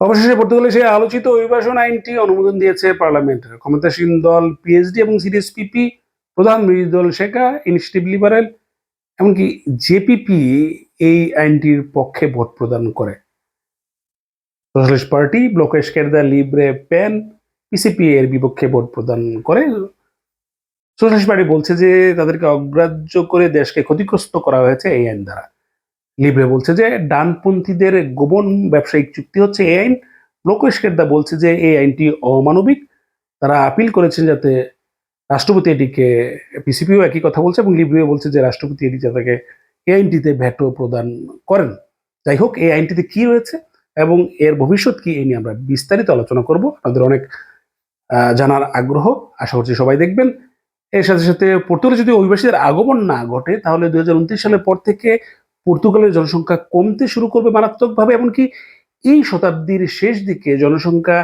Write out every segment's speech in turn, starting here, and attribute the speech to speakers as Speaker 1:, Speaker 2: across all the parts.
Speaker 1: অবশেষে পর্তুগালে সেই আলোচিত অভিবাসন আইনটি অনুমোদন দিয়েছে পার্লামেন্টের। ক্ষমতাসীন দল পিএইচডি এবং সিডিএসপিপি প্রধান বিরোধী দল শেখা, ইনিশিয়েটিভ লিবারেল, এমনকি জেপিপি এই আইনটির পক্ষে ভোট প্রদান করে। Socialist party bloc Esquerda Libre PAN PCP এর বিপক্ষে ভোট প্রদান করে। সোশ্যালিস্ট পার্টি বলছে যে তাদেরকে অগ্রাহ্য করে দেশকে ক্ষতিগ্রস্ত করা হয়েছে এই আইন দ্বারা। লিব্রে বলছে যে ডানপন্থীদের গোপন ব্যবসায়িক চুক্তি হচ্ছে এই আইন। লোকেশকেরদা বলছে যে এই আইনটি অমানবিক। তারা আপিল করেছেন যাতে রাষ্ট্রপতি এটিকে, পিসিপিও একই কথা বলছে এবং লিব্রিও বলছে যে রাষ্ট্রপতি এটি যাতে এই আইনটিতে ভ্যাটো প্রদান করেন। যাই হোক এই আইনটিতে কি রয়েছে এবং এর ভবিষ্যৎ কি এই নিয়ে আমরা বিস্তারিত আলোচনা করব। আপনাদের অনেক জানার আগ্রহ। আশা করছি সবাই দেখবেন। এর সাথে সাথে পর্তুগালে যদি অভিবাসীদের আগমন না ঘটে, তাহলে দুই হাজার উনত্রিশ সালের পর থেকে পর্তুগালের জনসংখ্যা কমতে শুরু করবে মারাত্মকভাবে, এমনকি এই শতাব্দীর শেষ দিকে জনসংখ্যা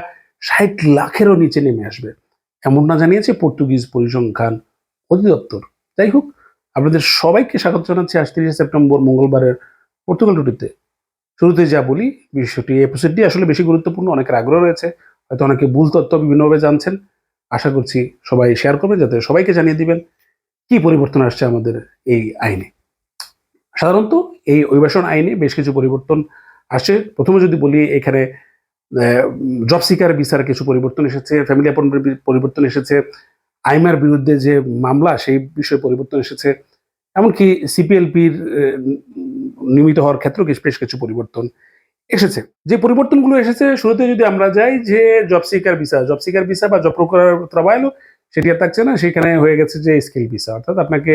Speaker 1: ষাট লাখেরও নিচে নেমে আসবে। এমন না জানিয়েছে পর্তুগিজ পরিসংখ্যান অধিদপ্তর। যাই হোক, আপনাদের সবাইকে স্বাগত জানাচ্ছি আজ তিরিশে সেপ্টেম্বর মঙ্গলবারের পর্তুগাল রুটিতে শুরুতে যা বলি, বিষয়টি এপিসোডটি আসলে বেশি গুরুত্বপূর্ণ, অনেকের আগ্রহ রয়েছে, হয়তো অনেকে ভুল তথ্য বিভিন্নভাবে জানছেন। আশা করছি সবাই শেয়ার করবেন, যাতে সবাইকে জানিয়ে দিবেন কি পরিবর্তন আসছে আমাদের এই আইনে। সাধারণত এই অভিবাসন আইনে বেশ কিছু পরিবর্তন আসে। প্রথমে যদি বলি, এখানে জব সিকার বিচার কিছু পরিবর্তন এসেছে ফ্যামিলি অ্যাপয়েন্টমেন্ট পরিবর্তন এসেছে, আইমার বিরুদ্ধে যে মামলা, সেই বিষয়ে পরিবর্তন এসেছে। এমনকি সিপিএলপির নিয়মিত হওয়ার ক্ষেত্রেও বেশ কিছু পরিবর্তন এসেছে। যে পরিবর্তনগুলো এসেছে, শুরুতে যদি আমরা যাই যে job seeker visa job seeker visa বা জব প্রকার সেটি আর থাকছে না। সেখানে হয়ে গেছে যে স্কিল ভিসা অর্থাৎ আপনাকে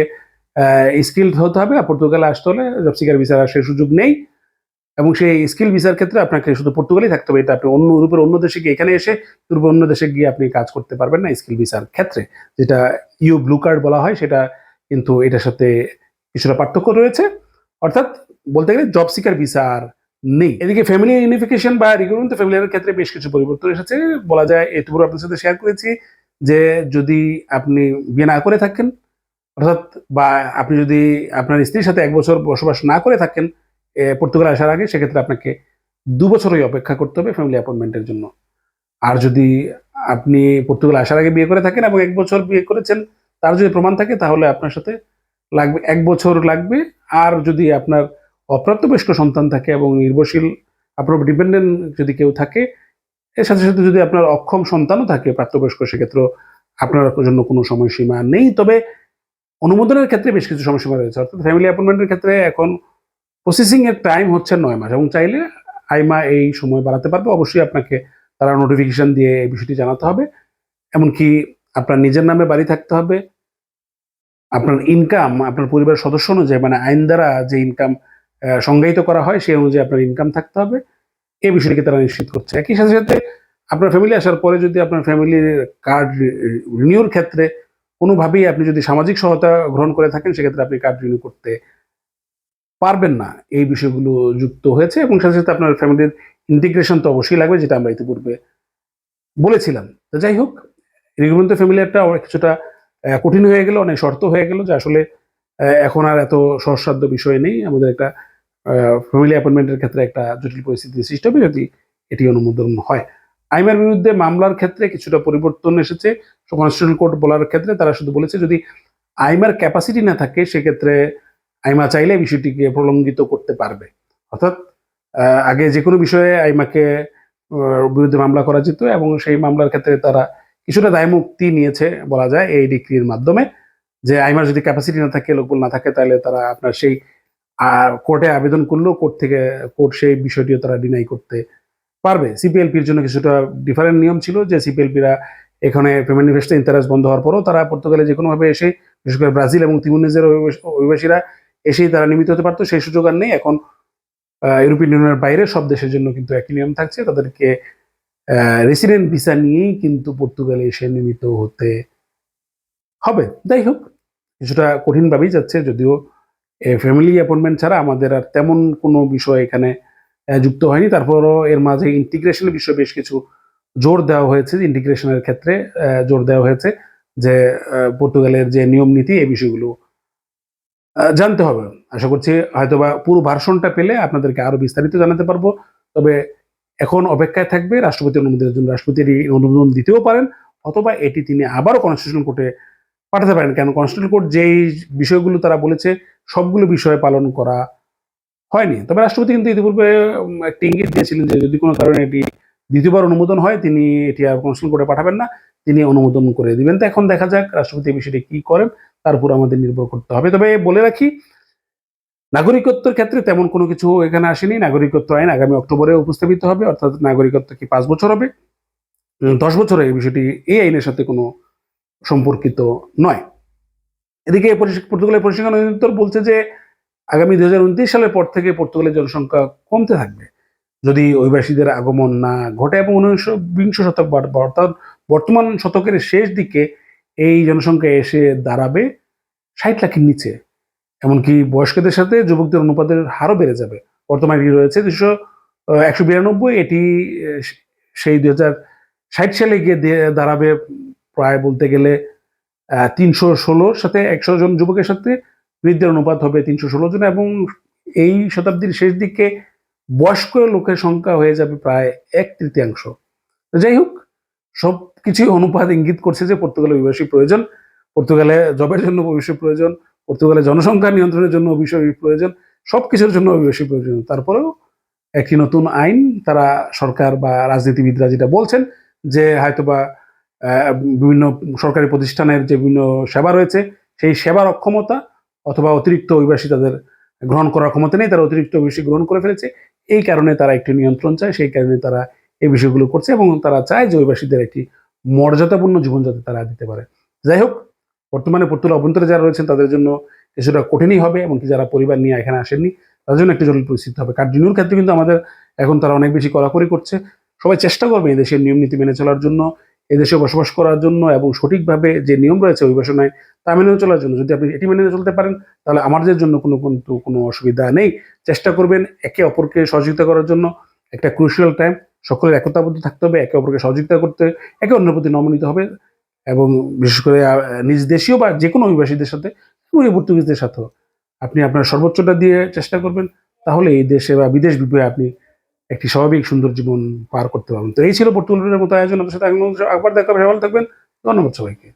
Speaker 1: স্কিল হতে হবে আর পর্তুগালে আসতে হলে জব সিকার ভিসার আর সেই সুযোগ নেই। এবং সেই স্কিল ভিসার ক্ষেত্রে আপনাকে শুধু পর্তুগালেই থাকতে হবে। এটা আপনি অন্য ইউরোপের অন্য দেশে গিয়ে এখানে এসে ইউরোপের অন্য দেশে গিয়ে আপনি কাজ করতে পারবেন না স্কিল ভিসার ক্ষেত্রে। যেটা ইউ ব্লু কার্ড বলা হয়, সেটা কিন্তু এটার সাথে কিছুটা পার্থক্য রয়েছে। অর্থাৎ বলতে গেলে জব সিকার ভিসা আর নেই। এদিকে ফ্যামিলি ইউনিফিকেশন বা রিগুমেন্ট ফ্যামিলিয়ার ক্ষেত্রে বেশ কিছু পরিবর্তন এসেছে। বলা যায় এটুকু আপনার সাথে শেয়ার করেছি যে যদি আপনি বিয়ে না করে থাকেন অর্থাৎ বা আপনি যদি আপনার স্ত্রীর সাথে এক বছর বসবাস না করে থাকেন পর্তুগাল আসার আগে, সেক্ষেত্রে আপনাকে দু বছরই অপেক্ষা করতে হবে ফ্যামিলি অ্যাপয়েন্টমেন্টের জন্য। আর যদি আপনি পর্তুগাল আসার আগে বিয়ে করে থাকেন এবং এক বছর বিয়ে করেছেন, তার যদি প্রমাণ থাকে, তাহলে আপনার সাথে লাগবে, এক বছর লাগবে। আর যদি আপনার অপ্রাপ্তবয়স্ক সন্তান থাকে এবং নির্ভরশীল, আপনার ডিপেন্ডেন্ট যদি কেউ থাকে, এর সাথে সাথে যদি আপনার অক্ষম সন্তানও থাকে প্রাপ্তবয়স্ক সেক্ষেত্রে আপনার জন্য কোনো সময়সীমা নেই। তবে অনুমোদনের ক্ষেত্রে বেশ কিছু সময়সীমা রয়েছে। অর্থাৎ ফ্যামিলি অ্যাপয়েন্টমেন্টের ক্ষেত্রে এখন প্রসেসিং এর টাইম হচ্ছে নয় মাস এবং চাইলে আইমা এই সময় বাড়াতে পারবে। অবশ্যই আপনাকে তারা নোটিফিকেশন দিয়ে এই বিষয়টি জানাতে হবে। এমনকি আপনার নিজের নামে বাড়ি থাকতে হবে। আপনার ইনকাম আপনার পরিবারের সদস্য অনুযায়ী মানে আইন দ্বারা যে ইনকাম সংজ্ঞায়িত করা হয়, সেই অনুযায়ী আপনার ইনকাম থাকতে হবে। এই বিষয়টিকে তারা নিশ্চিত করছে। একই সাথে সাথে আপনার ফ্যামিলি আসার পরে যদি আপনার ফ্যামিলির কার্ড রিনিউর ক্ষেত্রে কোনোভাবেই আপনি যদি সামাজিক সহায়তা গ্রহণ করে থাকেন, সেক্ষেত্রে আপনি কার্ড রিনিউ করতে পারবেন না। এই বিষয়গুলো যুক্ত হয়েছে এবং সাথে সাথে আপনার ফ্যামিলির ইন্টিগ্রেশন তো অবশ্যই লাগবে, যেটা আমরা ইতিপূর্বে বলেছিলাম। তো যাই হোক রিগুমেন্ট ফ্যামিলিয়ারটা কিছুটা কঠিন হয়ে গেল, অনেক শর্ত হয়ে গেল, যে আসলে এখন আর এত সহসাধ্য বিষয় নেই। আমাদের একটা ফ্যামিলি অ্যাপয়েন্টমেন্টের ক্ষেত্রে একটা জটিল পরিস্থিতি সৃষ্টি হবে যদি এটি অনুমোদন হয়। আইমার বিরুদ্ধে মামলার ক্ষেত্রে কিছুটা পরিবর্তন এসেছে। কনস্টিটিউশন কোর্ট বলার ক্ষেত্রে তারা শুধু বলেছে, যদি আইমার ক্যাপাসিটি না থাকে, সেক্ষেত্রে আইমা চাইলে বিষয়টিকে প্রলঙ্গিত করতে পারবে। অর্থাৎ আগে যে কোনো বিষয়ে আইমাকে বিরুদ্ধে মামলা করা যেত এবং সেই মামলার ক্ষেত্রে তারা কিছুটা দায়মুক্তি নিয়েছে বলা যায় এই ডিগ্রির মাধ্যমে। যে আইমার যদি ক্যাপাসিটি না থাকে, লোকবল না থাকে, তাহলে তারা আপনার সেই কোর্টে আবেদন করলেও কোর্ট থেকে, কোর্ট সেই বিষয়টিও তারা ডিনাই করতে পারবে। সিপিএলপির জন্য কিছুটা ডিফারেন্ট নিয়ম ছিল যে সিপিএলপিরা এখানে পেমেন্ট ইনভেস্টে ইন্টারেস্ট বন্ধ হওয়ার পরও তারা পর্তুগালে যে কোনোভাবে এসে, বিশেষ করে ব্রাজিল এবং তিমুনিজের অভিবাসীরা এসেই তারা নিমিত হতে পারতো। সেই সুযোগ আর নেই। এখন ইউরোপিয়ান ইউনিয়নের বাইরে সব দেশের জন্য কিন্তু একই নিয়ম থাকছে। তাদেরকে রেসিডেন্ট ভিসা নিয়েই কিন্তু পর্তুগালে এসে নিমিত হতে হবে। যাই হোক, কিছুটা কঠিনভাবেই যাচ্ছে। যদিও ফ্যামিলি অ্যাপয়েন্টমেন্ট ছাড়া আমাদের আর তেমন কোনো বিষয় এখানে যুক্ত হয়নি। তারপরও এর মাঝে ইন্টিগ্রেশনের বিষয়ে বেশ কিছু জোর দেওয়া হয়েছে ইন্টিগ্রেশনের ক্ষেত্রে জোর দেওয়া হয়েছে যে পর্তুগালের যে নিয়ম নীতি, এই বিষয়গুলো জানতে হবে। আশা করছি হয়তোবা পুরো ভার্সনটা পেলে আপনাদেরকে আরও বিস্তারিত জানাতে পারব। তবে এখন অপেক্ষায় থাকবে রাষ্ট্রপতি অনুমোদনের জন্য রাষ্ট্রপতি, এটি অনুমোদন দিতেও পারেন, অথবা এটি তিনি আবারও কনস্টিটিউশন কোর্টে পাঠাতে পারেন। কেন? কনস্টিটিউশন কোর্ট যেই বিষয়গুলো তারা বলেছে, সবগুলো বিষয় পালন করা হয়নি। তবে রাষ্ট্রপতি কিন্তু ইতিপূর্বে একটি ইঙ্গিত দিয়েছিলেন যে যদি কোনো কারণে এটি দ্বিতীয়বার অনুমোদন হয়, তিনি এটি আর কনস্টিটিউশন কোর্টে পাঠাবেন না, তিনি অনুমোদন করে দিবেন। তো এখন দেখা যাক রাষ্ট্রপতি এই বিষয়টি কি করেন, তার উপর আমাদের নির্ভর করতে হবে। তবে বলে রাখি, নাগরিকত্বের ক্ষেত্রে তেমন কোনো কিছু এখানে আসেনি। নাগরিকত্ব আইন আগামী অক্টোবরে উপস্থাপিত হবে, অর্থাৎ নাগরিকত্ব কি পাঁচ বছর হবে? দশ বছরে এই বিষয়টি, এই আইনের সাথে কোনো সম্পর্কিত নয়। এদিকে পর্তুগালের পরিসংখ্যান অধিদপ্তর বলছে যে আগামী দুই হাজার উনত্রিশ সালের পর থেকে পর্তুগালের জনসংখ্যা কমতে থাকবে। যদি অভিবাসীদের আগমন না ঘটে এবং উনিশ বিংশ শতক অর্থাৎ বর্তমান শতকের শেষ দিকে এই জনসংখ্যা এসে দাঁড়াবে ষাট লাখের নিচে। এমনকি বয়স্কদের সাথে যুবকদের অনুপাতের হারও বেড়ে যাবে। বর্তমানে এটি রয়েছে দুশো একশো বিরানব্বই। এটি সেই দুই হাজার ষাট সালে গিয়ে দাঁড়াবে প্রায় বলতে গেলে তিনশো ষোলোর সাথে একশো জন যুবকের সাথে বৃদ্ধের অনুপাত হবে তিনশো ষোলো জন এবং এই শতাব্দীর শেষ দিকে বয়স্ক লোকের সংখ্যা হয়ে যাবে প্রায় এক তৃতীয়াংশ। যাই হোক, সব কিছুই অনুপাত ইঙ্গিত করছে যে পর্তুগালে অভিবাসী প্রয়োজন, পর্তুগালে জবের জন্য অভিবাসী প্রয়োজন, পর্তুগালে জনসংখ্যা নিয়ন্ত্রণের জন্য অভিবাসী প্রয়োজন, সব কিছুর জন্য অভিবাসী প্রয়োজন। তারপরেও একটি নতুন আইন, তারা সরকার বা রাজনীতিবিদরা যেটা বলছেন যে হয়তোবা বিভিন্ন সরকারি প্রতিষ্ঠানের যে বিভিন্ন সেবা রয়েছে, সেই সেবার অক্ষমতা অথবা অতিরিক্ত অভিবাসী তাদের গ্রহণ করার ক্ষমতা নেই, তারা অতিরিক্ত অভিবাসী গ্রহণ করে ফেলেছে। এই কারণে তারা একটি নিয়ন্ত্রণ চায়, সেই কারণে তারা এই বিষয়গুলো করছে এবং তারা চায় যে অভিবাসীদের একটি মর্যাদাপূর্ণ জীবন যাতে তারা দিতে পারে। যাই হোক, বর্তমানে পর্তুগাল অভ্যন্তরে যারা রয়েছেন তাদের জন্য কিছুটা কঠিনই হবে, এমনকি যারা পরিবার নিয়ে এখানে আসেননি, তাদের জন্য একটি জরুরি পরিস্থিতি হবে। কার্ডিনিউর ক্ষেত্রে কিন্তু আমাদের এখন তারা অনেক বেশি কড়াকড়ি করছে। সবাই চেষ্টা করবে এই দেশের নিয়ম নীতি মেনে চলার জন্য। এদেশে বসবাস করার জন্য এবং সঠিকভাবে যে নিয়ম রয়েছে অভিবাসনায়, তা মেনে চলার জন্য। যদি আপনি এটি মেনে চলতে পারেন, তাহলে আমাদের জন্য কোনো কিন্তু কোনো অসুবিধা নেই। চেষ্টা করবেন একে অপরকে সহযোগিতা করার জন্য। একটা ক্রুশিয়াল টাইম সকলের একতাবদ্ধ থাকতে হবে, একে অপরকে সহযোগিতা করতে, একে অন্যের প্রতি নমনীত হবে এবং বিশেষ করে নিজ দেশীয় বা যে কোনো অভিবাসীদের সাথে এবং পর্তুগিজদের সাথেও। আপনি আপনার সর্বোচ্চটা দিয়ে চেষ্টা করবেন, তাহলে এই দেশে বা বিদেশ বিপয়ে আপনি একটি স্বাভাবিক সুন্দর জীবন পার করতে পারবেন। তো এই ছিল পর্তুগালের মতো আয়োজন। আপনার সাথে আগামী- আবার দেখা ভালো থাকবেন। ধন্যবাদ সবাইকে।